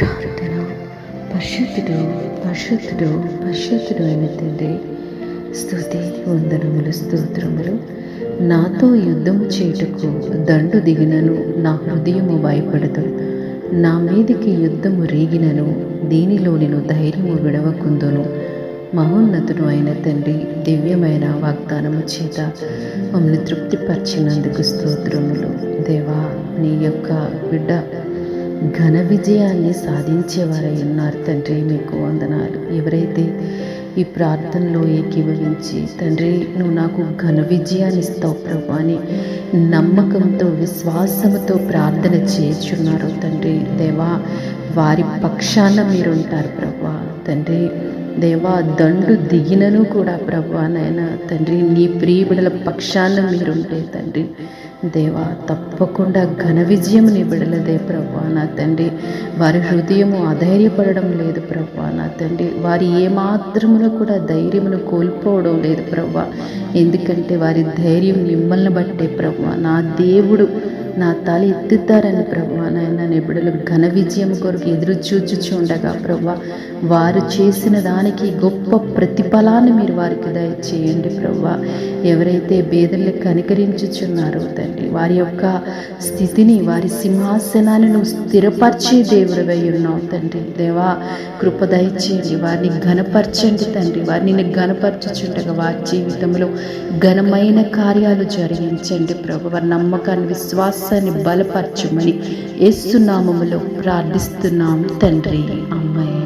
ప్రార్థన పరిశుద్ధుడు పరిశుద్ధుడు పరిశుద్ధుడు అయిన తండ్రి స్థుతి వందనములు స్తోత్రములు నాతో యుద్ధము చేయుటకు దండు దిగినను నా హృదయము భయపడదు నా మీదికి యుద్ధము రేగినను దీనిలో నేను ధైర్యము విడవకుందును మహోన్నతుడు అయిన తండ్రి దివ్యమైన వాగ్దానము చేత మమ్మల్ని తృప్తిపరిచినందుకు స్తోత్రములు దేవా నీ యొక్క బిడ్డ ఘన విజయాన్ని సాధించేవారై ఉన్నారు తండ్రి మీకు వందనాలు. ఎవరైతే ఈ ప్రార్థనలో ఏకీభవించి తండ్రి నువ్వు నాకు ఘన విజయాన్ని ఇస్తావు ప్రభు అని నమ్మకంతో విశ్వాసంతో ప్రార్థన చేస్తున్నారు తండ్రి దేవా వారి పక్షాన మీరుంటారు ప్రభా. తండ్రి దేవా దండు దిగినను కూడా ప్రభా నాయన తండ్రి నీ ప్రియబిడల పక్షాన మీరుంటే తండ్రి దేవా తప్పకుండా ఘన విజయం నీ బిడలదే ప్రభా నా తండ్రి. వారి హృదయము అధైర్యపడడం లేదు ప్రభా నా తండ్రి. వారి ఏమాత్రమును కూడా ధైర్యమును కోల్పోవడం లేదు ప్రభా. ఎందుకంటే వారి ధైర్యం మిమ్మల్ని బట్టే ప్రభా. నా దేవుడు నా తల ఎత్తుతారని ప్రభా నాయన నీ బిడ్డలు ఘన విజయం కొరకు ఎదురు చూచుచుండగా ప్రభా వారు చేసిన దానికి గొప్ప ప్రతిఫలాన్ని మీరు వారికి దయచేయండి ప్రభా ఎవరైతే బేదల్ని కనికరించుచున్నారో తండ్రి వారి యొక్క స్థితిని వారి సింహాసనాన్ని నువ్వు స్థిరపరిచే దేవుడివై ఉన్నావు తండ్రి. దేవా కృప దయచేయండి. వారిని ఘనపరచండి తండ్రి. వారిని ఘనపరచుచుండగా వారి జీవితంలో ఘనమైన కార్యాలు జరిగించండి ప్రభు వారి నమ్మకాన్ని విశ్వాసాన్ని బలపరచమని యేసునామములో ప్రార్థిస్తున్నాం తండ్రి. అమ్మాయి